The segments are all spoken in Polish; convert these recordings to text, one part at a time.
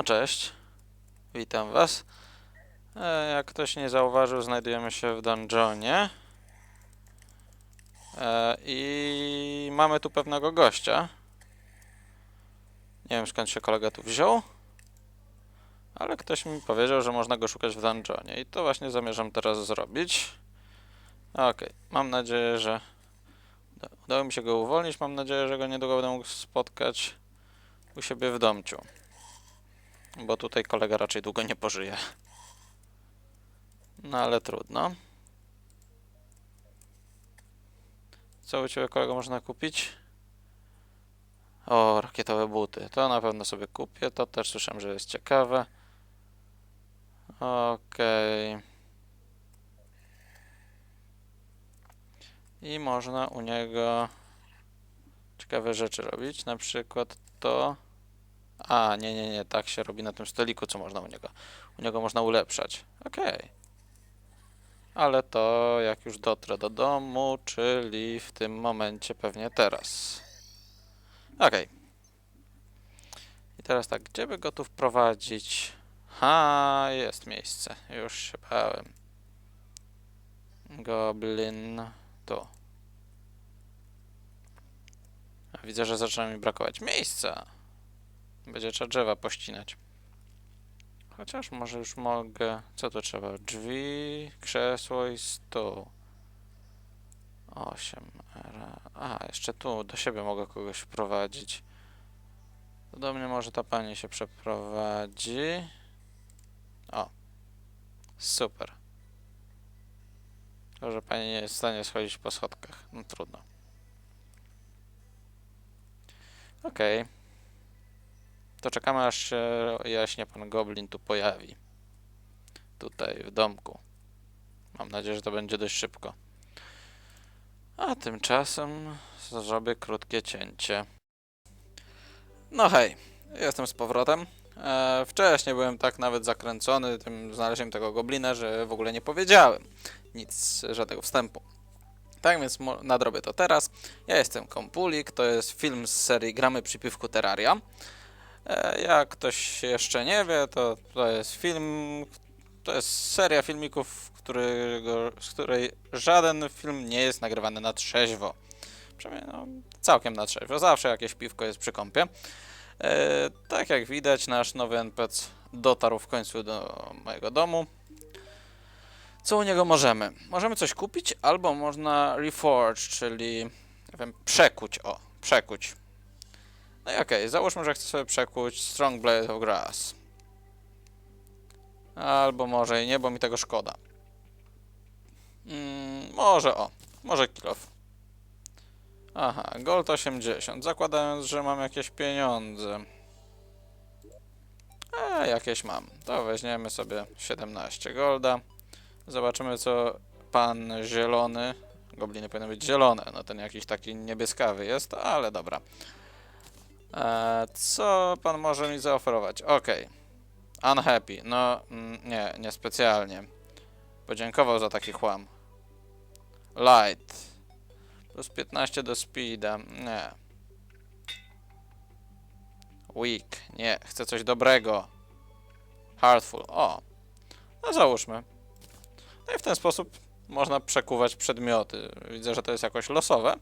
No cześć. Witam was. E, jak ktoś nie zauważył, znajdujemy się w dungeonie. E, I mamy tu pewnego gościa. Nie wiem skąd się kolega tu wziął. Ale ktoś mi powiedział, że można go szukać w dungeonie. I to właśnie zamierzam teraz zrobić. Okej, mam nadzieję, że uda- udało mi się go uwolnić. Mam nadzieję, że go niedługo będę mógł spotkać u siebie w domciu. Bo tutaj kolega raczej długo nie pożyje. No ale trudno. Co u Ciebie kolego można kupić? O, rakietowe buty. To na pewno sobie kupię. To też słyszałem, że jest ciekawe. Okej. I można u niego ciekawe rzeczy robić. Na przykład to. A, nie, nie, nie, tak się robi na tym stoliku, co można u niego. U niego można ulepszać. Okej. Ale to jak już dotrę do domu, czyli w tym momencie pewnie teraz. Okej. I teraz tak, gdzie by go tu wprowadzić? Ha, jest miejsce. Już się bałem. Goblin. Tu. Widzę, że zaczyna mi brakować miejsca. Będzie trzeba drzewa pościnać. Chociaż może już mogę. Co tu trzeba? Drzwi, krzesło i stół. 8. A, jeszcze tu do siebie mogę kogoś wprowadzić. To do mnie może ta pani się przeprowadzi. O. Super. To, że pani nie jest w stanie schodzić po schodkach. No trudno. Okej. To czekamy aż się jaśnie pan Goblin tu pojawi. Tutaj w domku. Mam nadzieję, że to będzie dość szybko. A tymczasem zrobię krótkie cięcie. No hej, jestem z powrotem. E, wcześniej byłem tak nawet zakręcony tym znalezieniem tego goblina, że w ogóle nie powiedziałem nic, żadnego wstępu. Tak więc nadrobię to teraz. Ja jestem Kompulik, to jest film z serii Gramy przy piwku Terraria. E, Jak ktoś jeszcze nie wie, to to jest film, to jest seria filmików, którego, z której żaden film nie jest nagrywany na trzeźwo. Przynajmniej no, całkiem na trzeźwo. Zawsze jakieś piwko jest przy kąpie. E, tak jak widać, nasz nowy NPC dotarł w końcu do mojego domu. Co u niego możemy? Możemy coś kupić, albo można reforge, czyli wiem, przekuć. O, przekuć. No i okej, załóżmy, że chcę sobie przekuć Strong Blade of Grass. Albo może i nie, bo mi tego szkoda. Mm, może o, może kilof. Aha, gold 80, zakładając, że mam jakieś pieniądze. E, jakieś mam. To weźmiemy sobie 17 golda. Zobaczymy, co pan zielony. Gobliny powinny być zielone, no ten jakiś taki niebieskawy jest, ale dobra. E, co pan może mi zaoferować? Okej. Unhappy. No, mm, nie, niespecjalnie. Podziękował za taki chłam. Light. Plus 15 do speeda. Nie. Weak. Nie, chcę coś dobrego. Heartful. O. No załóżmy. No i w ten sposób można przekuwać przedmioty. Widzę, że to jest jakoś losowe,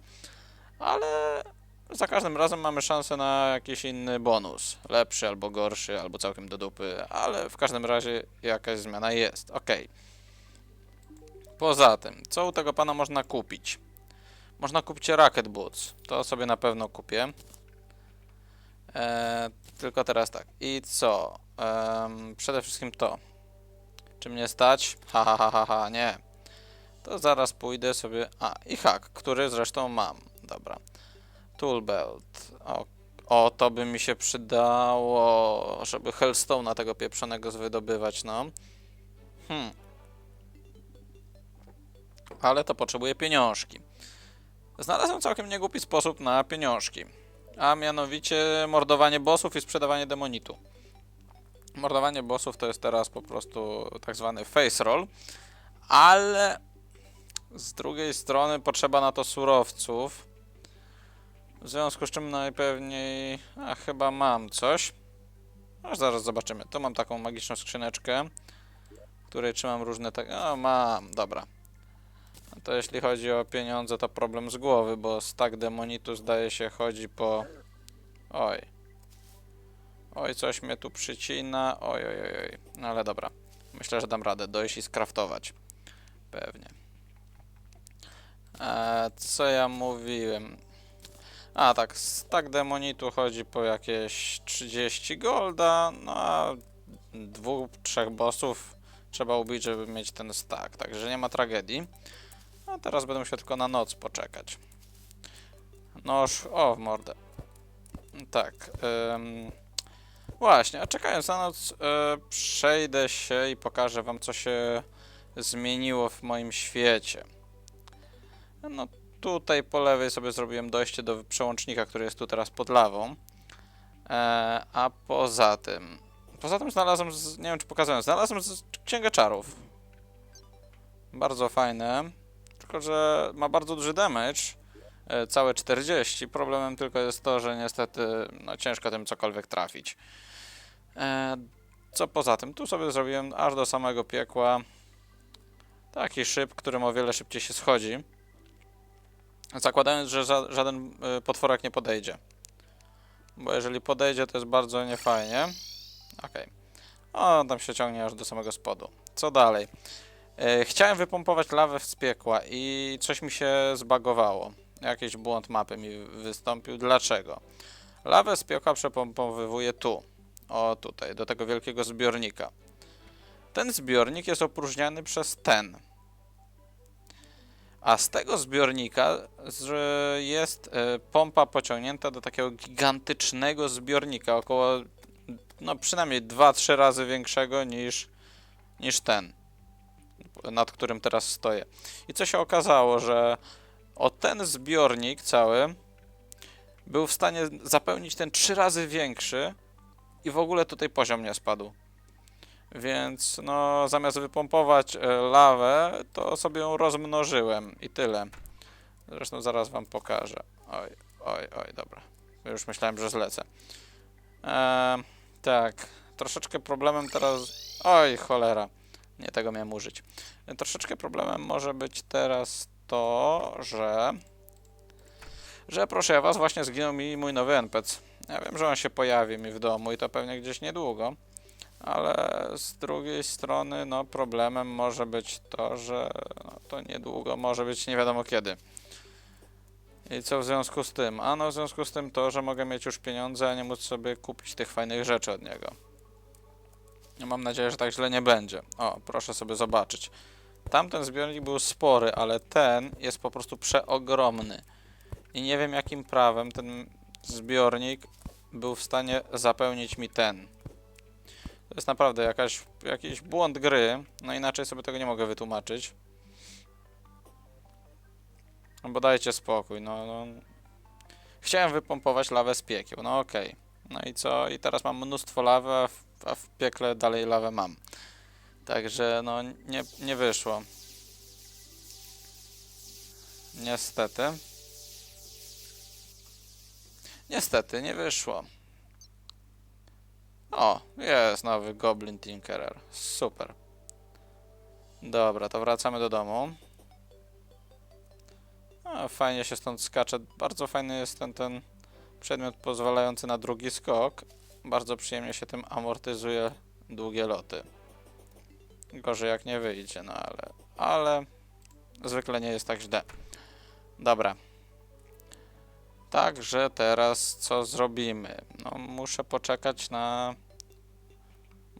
ale za każdym razem mamy szansę na jakiś inny bonus. Lepszy albo gorszy, albo całkiem do dupy, ale w każdym razie jakaś zmiana jest. Ok. Poza tym, co u tego pana można kupić? Można kupić Rocket Boots. To sobie na pewno kupię. Eee, tylko teraz tak. I co? Em, przede wszystkim to. Czy mnie stać? Ha, ha, ha, ha, nie. To zaraz pójdę sobie... A, i hak, który zresztą mam. Dobra. Tool belt. O, o, to by mi się przydało, żeby Hellstone'a tego pieprzonego wydobywać, no. Hmm. Ale to potrzebuje pieniążki. Znalazłem całkiem niegłupi sposób na pieniążki. A mianowicie mordowanie bossów i sprzedawanie demonitu. Mordowanie bossów to jest teraz po prostu tak zwany face roll, ale z drugiej strony potrzeba na to surowców. W związku z czym najpewniej, a chyba mam coś. A zaraz zobaczymy. Tu mam taką magiczną skrzyneczkę, w której trzymam różne tak. O, mam, dobra. To jeśli chodzi o pieniądze, to problem z głowy, bo stack demonitu zdaje się chodzi po. Oj. Oj, coś mnie tu przycina. Oj, oj, oj, oj. No ale dobra. Myślę, że dam radę dojść i skraftować. Pewnie. E, co ja mówiłem? A tak, stack demonitu chodzi po jakieś 30 golda, no a dwóch, trzech bossów trzeba ubić, żeby mieć ten stack, także nie ma tragedii. A teraz będę musiał tylko na noc poczekać. Noż, o w mordę. Tak. ym, właśnie, a czekając na noc, e, przejdę się i pokażę wam, co się zmieniło w moim świecie. No tutaj po lewej sobie zrobiłem dojście do przełącznika, który jest tu teraz pod lawą. E, a poza tym, poza tym znalazłem, z, nie wiem czy pokazałem, znalazłem księgę czarów. Bardzo fajne, tylko że ma bardzo duży damage, e, całe 40. Problemem tylko jest to, że niestety no, ciężko tym cokolwiek trafić. E, co poza tym, tu sobie zrobiłem aż do samego piekła taki szyb, którym o wiele szybciej się schodzi. Zakładając, że ża żaden y, potworek nie podejdzie. Bo jeżeli podejdzie, to jest bardzo niefajnie. Okej. O, tam się ciągnie aż do samego spodu. Co dalej? E, chciałem wypompować lawę z piekła i coś mi się zbagowało. Jakiś błąd mapy mi wystąpił. Dlaczego? Lawę z piekła przepompowywuję tu. O, tutaj, do tego wielkiego zbiornika. Ten zbiornik jest opróżniany przez ten. A z tego zbiornika jest e, pompa pociągnięta do takiego gigantycznego zbiornika, około no przynajmniej 2-3 razy większego niż, niż ten, nad którym teraz stoję. I co się okazało, że o ten zbiornik cały był w stanie zapełnić ten 3 razy większy i w ogóle tutaj poziom nie spadł. Więc no, zamiast wypompować e, lawę, to sobie ją rozmnożyłem i tyle. Zresztą zaraz wam pokażę. Oj, oj, oj, dobra. Już myślałem, że zlecę. Eee, tak, troszeczkę problemem teraz... Oj, cholera. Nie tego miałem użyć. E, Troszeczkę problemem może być teraz to, że... Że proszę ja was, właśnie zginął mi mój nowy NPC. Ja wiem, że on się pojawi mi w domu i to pewnie gdzieś niedługo. Ale z drugiej strony, no problemem może być to, że no, to niedługo może być nie wiadomo kiedy. I co w związku z tym? Ano w związku z tym to, że mogę mieć już pieniądze, a nie móc sobie kupić tych fajnych rzeczy od niego. No, Mam nadzieję, że tak źle nie będzie. O, proszę sobie zobaczyć. Tamten zbiornik był spory, ale ten jest po prostu przeogromny. I nie wiem jakim prawem ten zbiornik był w stanie zapełnić mi ten. Jest naprawdę jakaś, jakiś błąd gry. No inaczej sobie tego nie mogę wytłumaczyć. Bo dajcie spokój, no, no. Chciałem wypompować lawę z piekieł, no okej. No i co? I teraz mam mnóstwo lawy, a w, a w piekle dalej lawę mam. Także no nie, nie wyszło. Niestety. Niestety, nie wyszło. O, jest nowy Goblin Tinkerer. Super. Dobra, to wracamy do domu. Fajnie się stąd skacze. Bardzo fajny jest ten, ten przedmiot pozwalający na drugi skok. Bardzo przyjemnie się tym amortyzuje długie loty. Gorzej jak nie wyjdzie, no ale... Ale... Zwykle nie jest tak źle. Dobra. Także teraz co zrobimy? No, muszę poczekać na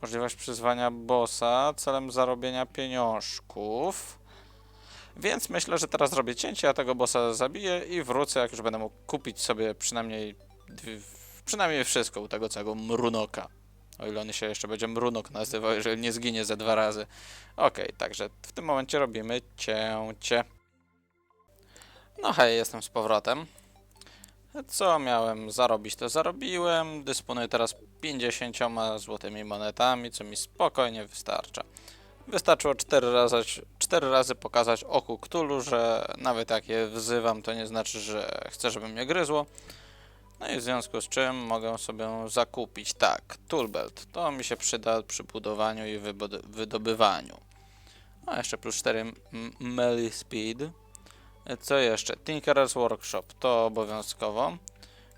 możliwość przyzwania bossa celem zarobienia pieniążków. Więc myślę, że teraz zrobię cięcie, ja tego bossa zabiję i wrócę, jak już będę mógł kupić sobie przynajmniej przynajmniej wszystko u tego całego mrunoka. O ile on się jeszcze będzie mrunok nazywał, jeżeli nie zginie ze dwa razy. Okej, także w tym momencie robimy cięcie. No hej, jestem z powrotem. Co miałem zarobić, to zarobiłem. Dysponuję teraz 50 złotymi monetami, co mi spokojnie wystarcza. Wystarczyło 4 razy, 4 razy pokazać oku Ktulu, że nawet jak je wzywam, to nie znaczy, że chcę, żeby mnie gryzło. No i w związku z czym mogę sobie zakupić, tak, toolbelt. To mi się przyda przy budowaniu i wydobywaniu. A jeszcze plus 4 m- melee speed. Co jeszcze? Tinkerer's Workshop, to obowiązkowo.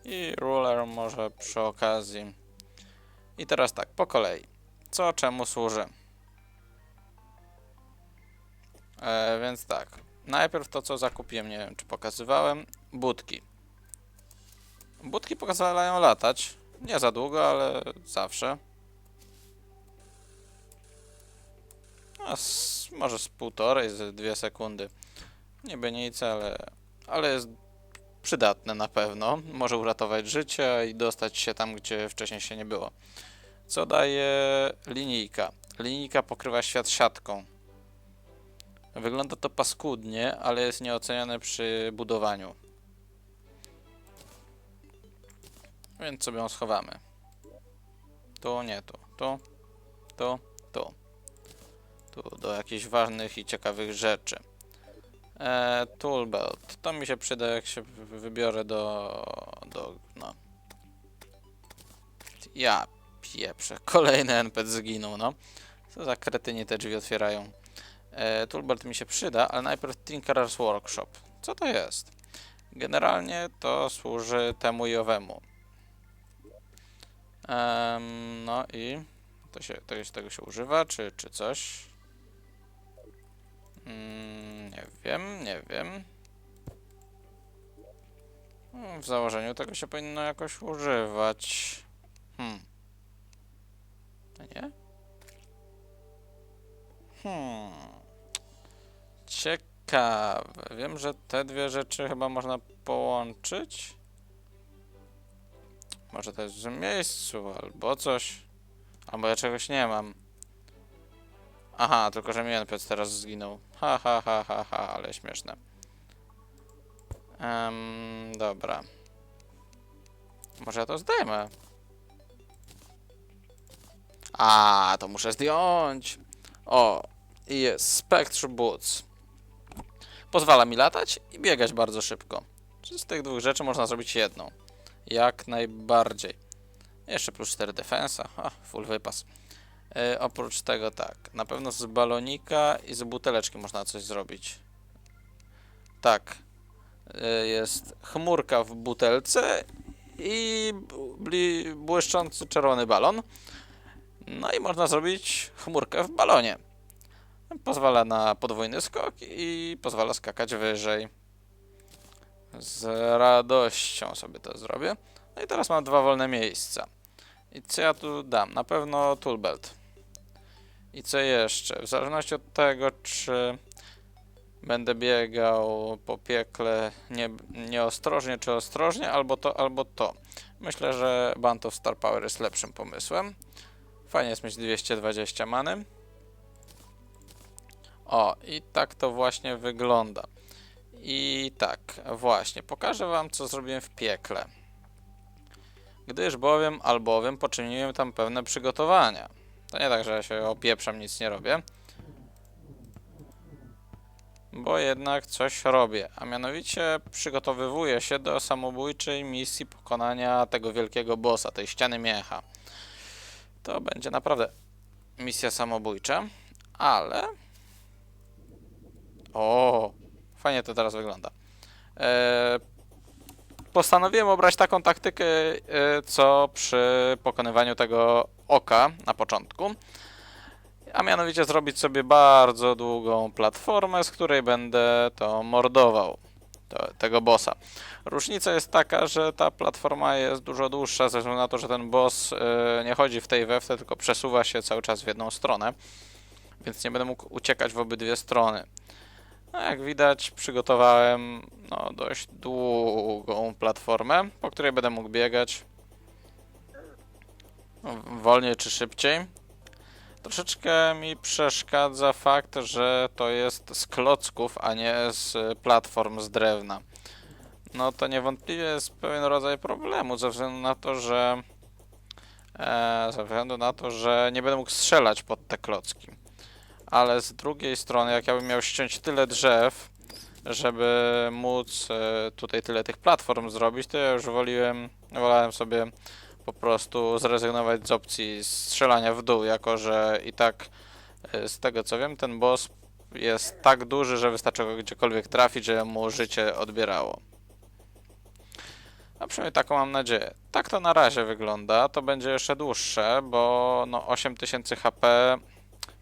I ruler może przy okazji. I teraz tak, po kolei. Co czemu służy? E, więc tak. Najpierw to, co zakupiłem, nie wiem, czy pokazywałem. Budki. Budki pozwalają latać. Nie za długo, ale zawsze. A z, może z półtorej, z dwie sekundy. Niby nic, ale, ale jest przydatne na pewno. Może uratować życie i dostać się tam, gdzie wcześniej się nie było. Co daje linijka? Linijka pokrywa świat siatką. Wygląda to paskudnie, ale jest nieocenione przy budowaniu. Więc sobie ją schowamy. Tu, nie tu. Tu, tu, tu. Tu do jakichś ważnych i ciekawych rzeczy. E, toolbelt. To mi się przyda, jak się wy- wybiorę do... do... no. Ja pieprzę. Kolejny NPC zginął, no. Co za kretyni te drzwi otwierają. E, toolbelt mi się przyda, ale najpierw Tinkerer's Workshop. Co to jest? Generalnie to służy temu i owemu. Em, no i to się, tego, tego się używa, czy, czy coś? Mm, wiem, nie wiem. Mm, W założeniu tego się powinno jakoś używać. Hmm. A nie? Hmm. Ciekawe. Wiem, że te dwie rzeczy chyba można połączyć. Może to jest w miejscu, albo coś. Albo ja czegoś nie mam. Aha, tylko że mi NPC teraz zginął. Ha, ha, ha, ha, ha, ale śmieszne. Em, dobra. Może ja to zdejmę. A, to muszę zdjąć. O, i jest Spectre Boots. Pozwala mi latać i biegać bardzo szybko. Czy z tych dwóch rzeczy można zrobić jedną? Jak najbardziej. Jeszcze plus 4 defensa. Ha, full wypas. E, oprócz tego tak, na pewno z balonika i z buteleczki można coś zrobić. Tak. E, jest chmurka w butelce i błyszczący czerwony balon. No i można zrobić chmurkę w balonie. Pozwala na podwójny skok i pozwala skakać wyżej. Z radością sobie to zrobię. No i teraz mam dwa wolne miejsca. I co ja tu dam? Na pewno toolbelt. I co jeszcze? W zależności od tego, czy będę biegał po piekle nie, nieostrożnie czy ostrożnie, albo to, albo to. Myślę, że Band of Star Power jest lepszym pomysłem. Fajnie jest mieć 220 many. O, i tak to właśnie wygląda. I tak, właśnie, pokażę wam, co zrobiłem w piekle. Gdyż bowiem, albowiem poczyniłem tam pewne przygotowania. To nie tak, że się opieprzam, nic nie robię. Bo jednak coś robię, a mianowicie przygotowywuję się do samobójczej misji pokonania tego wielkiego bossa, tej ściany miecha. To będzie naprawdę misja samobójcza, ale... O, fajnie to teraz wygląda. Eee, postanowiłem obrać taką taktykę, e, co przy pokonywaniu tego oka na początku. A mianowicie zrobić sobie bardzo długą platformę, z której będę to mordował. To, tego bossa. Różnica jest taka, że ta platforma jest dużo dłuższa, ze względu na to, że ten boss e, nie chodzi w tej we w te, tylko przesuwa się cały czas w jedną stronę. Więc nie będę mógł uciekać w obydwie strony. No, jak widać, przygotowałem no, dość długą platformę, po której będę mógł biegać wolniej czy szybciej. Troszeczkę mi przeszkadza fakt, że to jest z klocków, a nie z platform z drewna. No to niewątpliwie jest pewien rodzaj problemu, ze względu na to, że e, ze względu na to, że nie będę mógł strzelać pod te klocki. Ale z drugiej strony, jak ja bym miał ściąć tyle drzew, żeby móc e, tutaj tyle tych platform zrobić, to ja już woliłem, wolałem sobie po prostu zrezygnować z opcji strzelania w dół, jako że i tak e, z tego co wiem, ten boss jest tak duży, że wystarczy go gdziekolwiek trafić, że mu życie odbierało. A przynajmniej taką mam nadzieję. Tak to na razie wygląda. To będzie jeszcze dłuższe, bo no 8000 HP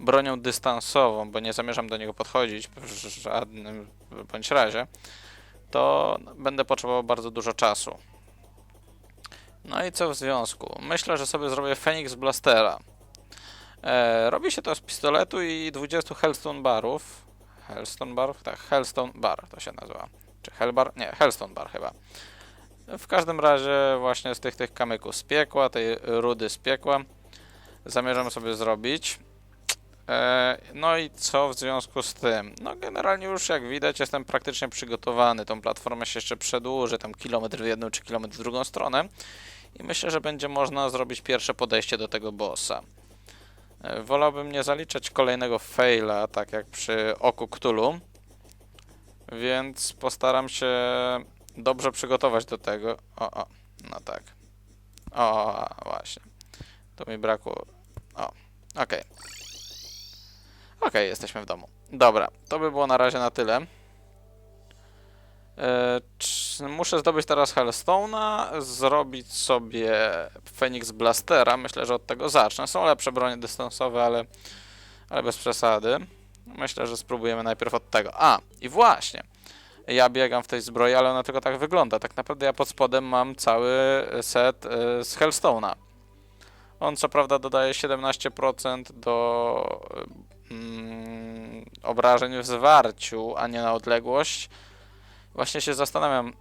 bronią dystansową, bo nie zamierzam do niego podchodzić w żadnym bądź razie, to będę potrzebował bardzo dużo czasu. No i co w związku? Myślę, że sobie zrobię Phoenix Blastera. E, robi się to z pistoletu i 20 Hellstone barów. Hellstone bar? Tak, Hellstone bar to się nazywa. Czy Hellbar? Nie, Hellstone bar chyba. W każdym razie właśnie z tych, tych kamyków z piekła, tej rudy z piekła zamierzam sobie zrobić. E, no i co w związku z tym? No generalnie już jak widać jestem praktycznie przygotowany. Tą platformę się jeszcze przedłuży, tam kilometr w jedną czy kilometr w drugą stronę. I myślę, że będzie można zrobić pierwsze podejście do tego bossa. E, Wolałbym nie zaliczać kolejnego faila, tak jak przy Oku Cthulhu. Więc postaram się dobrze przygotować do tego. O, o, no tak. O, właśnie. Tu mi brakło. O, okej. Okej, jesteśmy w domu. Dobra, to by było na razie na tyle. E, muszę zdobyć teraz Hellstone'a, zrobić sobie Phoenix Blastera. Myślę, że od tego zacznę. Są lepsze bronie dystansowe, ale, ale bez przesady. Myślę, że spróbujemy najpierw od tego. A, i właśnie. Ja biegam w tej zbroi, ale ona tylko tak wygląda. Tak naprawdę ja pod spodem mam cały set e, z Hellstone'a. On co prawda dodaje 17% do mm, obrażeń w zwarciu, a nie na odległość. Właśnie się zastanawiam,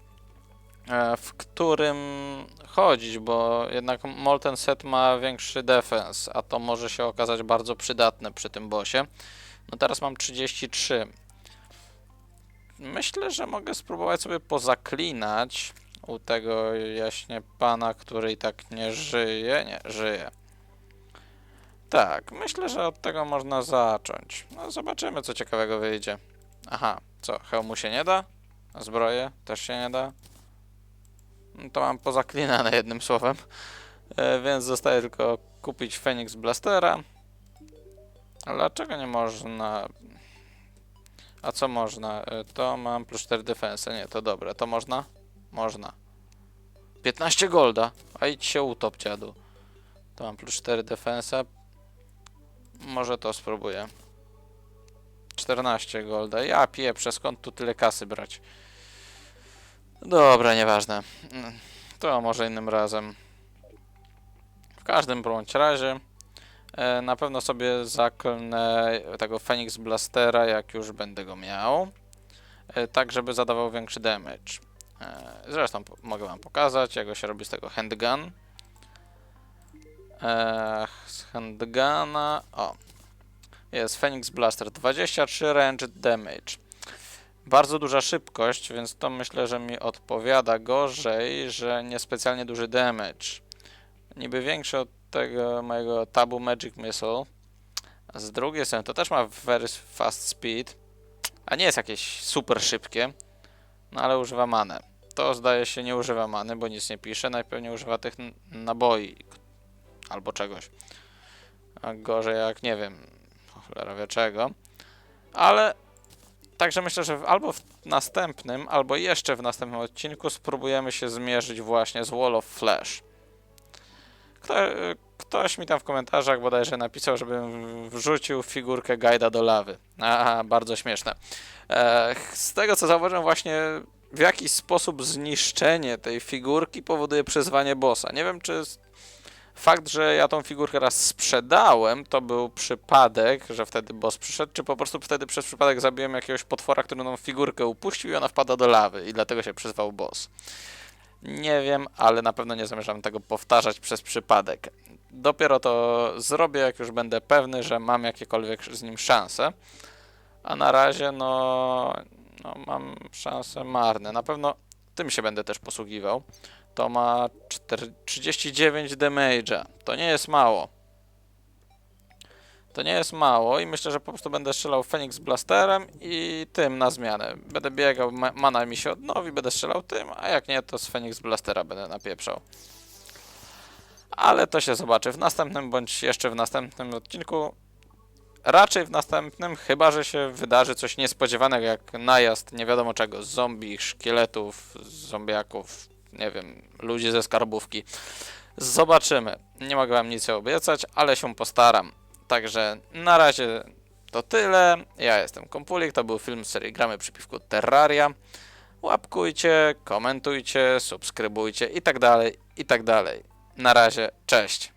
e, w którym chodzić, bo jednak Molten Set ma większy defense, a to może się okazać bardzo przydatne przy tym bossie. No teraz mam 33. Myślę, że mogę spróbować sobie pozaklinać u tego jaśnie pana, który i tak nie żyje. Nie, żyje. Tak, myślę, że od tego można zacząć. No zobaczymy, co ciekawego wyjdzie. Aha, co, hełmu się nie da? A zbroję też się nie da? No to mam pozaklinane jednym słowem. E, więc zostaje tylko kupić Phoenix Blastera. Dlaczego nie można? A co można? E, To mam plus 4 defense. Nie, to dobre. To można? Można. 15 golda. A idź się utop, dziadu. To mam plus 4 defensa. Może to spróbuję. 14 golda. Ja pieprzę, skąd tu tyle kasy brać? Dobra, nieważne. To może innym razem. W każdym bądź razie e, na pewno sobie zaklnę tego Phoenix Blastera, jak już będę go miał. E, tak, żeby zadawał większy damage. E, Zresztą mogę wam pokazać, jak go się robi z tego handgun. Z handguna. O. Jest Phoenix Blaster 23 range damage. Bardzo duża szybkość, więc to myślę, że mi odpowiada gorzej, że niespecjalnie duży damage. Niby większy od tego mojego Tabu Magic Missile. Z drugiej strony to też ma very fast speed, a nie jest jakieś super szybkie, no ale używa manę. To zdaje się nie używa many, bo nic nie pisze, najpewniej używa tych naboi albo czegoś. A gorzej jak nie wiem, cholera wie czego. Ale także myślę, że albo w następnym, albo jeszcze w następnym odcinku spróbujemy się zmierzyć właśnie z Wall of Flash. Kto, ktoś mi tam w komentarzach bodajże napisał, żebym wrzucił figurkę guida do lawy. Aha, bardzo śmieszne. E, z tego co zauważyłem właśnie w jaki sposób zniszczenie tej figurki powoduje przyzwanie bossa. Nie wiem, czy fakt, że ja tą figurkę raz sprzedałem, to był przypadek, że wtedy boss przyszedł, czy po prostu wtedy przez przypadek zabiłem jakiegoś potwora, który tą figurkę upuścił i ona wpada do lawy i dlatego się przyzwał boss. Nie wiem, ale na pewno nie zamierzam tego powtarzać przez przypadek. Dopiero to zrobię, jak już będę pewny, że mam jakiekolwiek z nim szanse. A na razie, no, no mam szanse marne. Na pewno tym się będę też posługiwał. To ma 4, 39 damage'a. To nie jest mało. To nie jest mało i myślę, że po prostu będę strzelał Phoenix Blasterem i tym na zmianę. Będę biegał, ma- mana mi się odnowi, będę strzelał tym, a jak nie, to z Phoenix Blastera będę napieprzał. Ale to się zobaczy w następnym, bądź jeszcze w następnym odcinku. Raczej w następnym, chyba że się wydarzy coś niespodziewanego, jak najazd nie wiadomo czego, zombie, szkieletów, zombiaków, nie wiem, ludzi ze skarbówki. Zobaczymy. Nie mogę wam nic obiecać, ale się postaram. Także na razie to tyle. Ja jestem Kompulik, to był film z serii Gramy przy piwku Terraria. Łapkujcie, komentujcie, subskrybujcie i tak dalej, i tak dalej. Na razie, cześć.